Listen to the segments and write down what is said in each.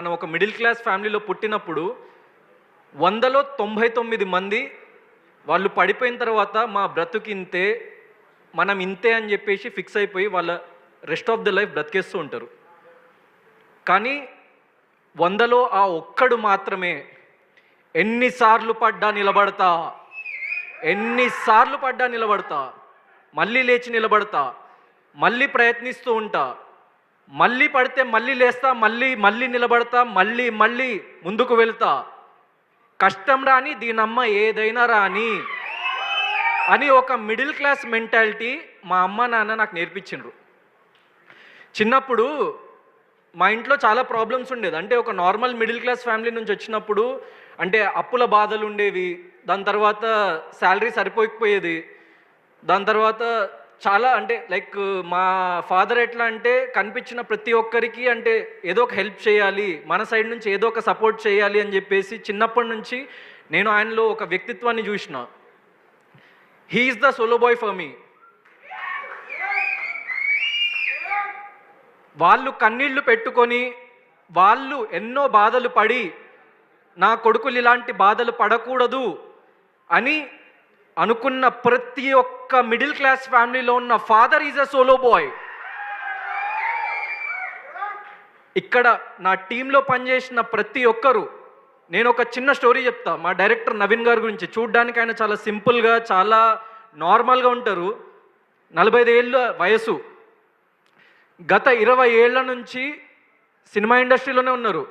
మనం ఒక middle class ఫ్యామిలీలో పుట్టినప్పుడు వందలో తొంభై తొమ్మిది మంది వాళ్ళు పడిపోయిన తర్వాత మా బ్రతుకు ఇంతే మనం ఇంతే అని చెప్పేసి ఫిక్స్ అయిపోయి వాళ్ళ రెస్ట్ ఆఫ్ ద లైఫ్ బ్రతికేస్తూ ఉంటారు. కానీ వందలో ఆ ఒక్కడు మాత్రమే ఎన్నిసార్లు పడ్డా నిలబడతా ఎన్నిసార్లు పడ్డా నిలబడతా మళ్ళీ లేచి నిలబడతా మళ్ళీ ప్రయత్నిస్తూ ఉంటా. మళ్ళీ పడితే మళ్ళీ లేస్తా మళ్ళీ మళ్ళీ నిలబడతా మళ్ళీ మళ్ళీ ముందుకు వెళ్తా. కష్టం రాని దీనమ్మ ఏదైనా రాని అని ఒక మిడిల్ క్లాస్ మెంటాలిటీ మా అమ్మ నాన్న నాకు నేర్పించిండ్రు. చిన్నప్పుడు మా ఇంట్లో చాలా ప్రాబ్లమ్స్ ఉండేది. అంటే ఒక నార్మల్ మిడిల్ క్లాస్ ఫ్యామిలీ నుంచి వచ్చినప్పుడు అంటే అప్పుల బాధలు ఉండేవి. దాని తర్వాత శాలరీ సరిపోకపోయేది. దాని తర్వాత చాలా అంటే లైక్ మా ఫాదర్ ఎట్లా అంటే కనిపించిన ప్రతి ఒక్కరికి అంటే ఏదో ఒక హెల్ప్ చేయాలి మన సైడ్ నుంచి ఏదో ఒక సపోర్ట్ చేయాలి అని చెప్పేసి చిన్నప్పటి నుంచి నేను ఆయనలో ఒక వ్యక్తిత్వాన్ని చూసిన. He is the solo boy for me వాళ్ళు కన్నీళ్ళు పెట్టుకొని వాళ్ళు ఎన్నో బాధలు పడి నా కొడుకులు ఇలాంటి బాధలు పడకూడదు అని అనుకున్న ప్రతి ఒక్క మిడిల్ క్లాస్ ఫ్యామిలీలో ఉన్న father is a solo boy. ఇక్కడ నా టీంలో పనిచేసిన ప్రతి ఒక్కరు నేను ఒక చిన్న స్టోరీ చెప్తా. మా డైరెక్టర్ నవీన్ గారి గురించి చూడ్డానికి ఆయన చాలా సింపుల్గా చాలా నార్మల్గా ఉంటారు. నలభై ఐదు ఏళ్ళ వయసు. గత ఇరవై ఏళ్ళ నుంచి సినిమా ఇండస్ట్రీలోనే ఉన్నారు.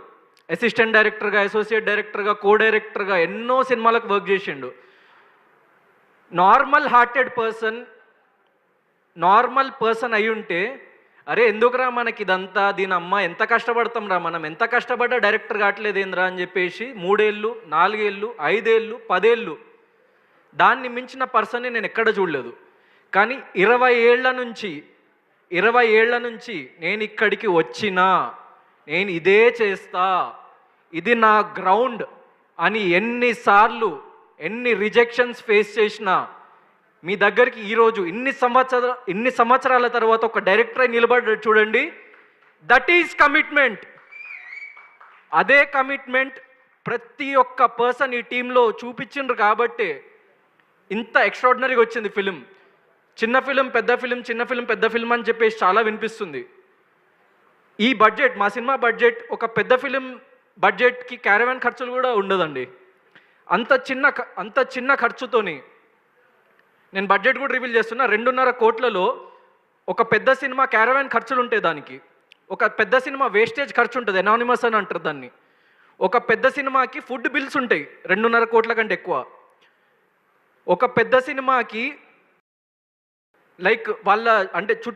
అసిస్టెంట్ డైరెక్టర్గా అసోసియేట్ డైరెక్టర్గా కో డైరెక్టర్గా ఎన్నో సినిమాలకు వర్క్ చేసిండు. Normal hearted person normal person అయి ఉంటే అరే ఎందుకురా మనకి ఇదంతా? దీని అమ్మ ఎంత కష్టపడతాం రా మనం? ఎంత కష్టపడ్డా డైరెక్టర్ కావట్లేదు ఏంద్రా అని చెప్పేసి మూడేళ్ళు నాలుగేళ్ళు ఐదేళ్ళు పదేళ్ళు దాన్ని మించిన పర్సన్ని నేను ఎక్కడ చూడలేదు. కానీ ఇరవై ఏళ్ళ నుంచి ఇరవై ఏళ్ళ నుంచి నేను ఇక్కడికి వచ్చినా నేను ఇదే చేస్తా ఇది నా గ్రౌండ్ అని ఎన్నిసార్లు ఎన్ని రిజెక్షన్స్ ఫేస్ చేసినా మీ దగ్గరికి ఈరోజు ఇన్ని సంవత్సర ఇన్ని సంవత్సరాల తర్వాత ఒక డైరెక్టర్ అయి చూడండి. దట్ ఈజ్ కమిట్మెంట్ అదే కమిట్మెంట్ ప్రతి ఒక్క పర్సన్ ఈ టీంలో చూపించిండ్రు కాబట్టే ఇంత ఎక్స్ట్రాడినరీగా వచ్చింది ఫిలిం చిన్న ఫిలిం పెద్ద ఫిలిం చిన్న ఫిలిం పెద్ద ఫిలిం అని చెప్పేసి చాలా వినిపిస్తుంది. ఈ బడ్జెట్ మా సినిమా బడ్జెట్ ఒక పెద్ద ఫిలిం బడ్జెట్కి క్యారవాన్ ఖర్చులు కూడా ఉండదండి. అంత చిన్న ఖ- అంత చిన్న ఖర్చుతోని నేను బడ్జెట్ కూడా రివీల్ చేస్తున్నా. రెండున్నర కోట్లలో ఒక పెద్ద సినిమా క్యారవాన్ ఖర్చులు ఉంటాయి దానికి. ఒక పెద్ద సినిమా వేస్టేజ్ ఖర్చు ఉంటుంది ఎనానిమస్ అని అంటారు దాన్ని. ఒక పెద్ద సినిమాకి ఫుడ్ బిల్స్ ఉంటాయి రెండున్నర కోట్ల కంటే ఎక్కువ. ఒక పెద్ద సినిమాకి లైక్ వాళ్ళ అంటే చుట్టూ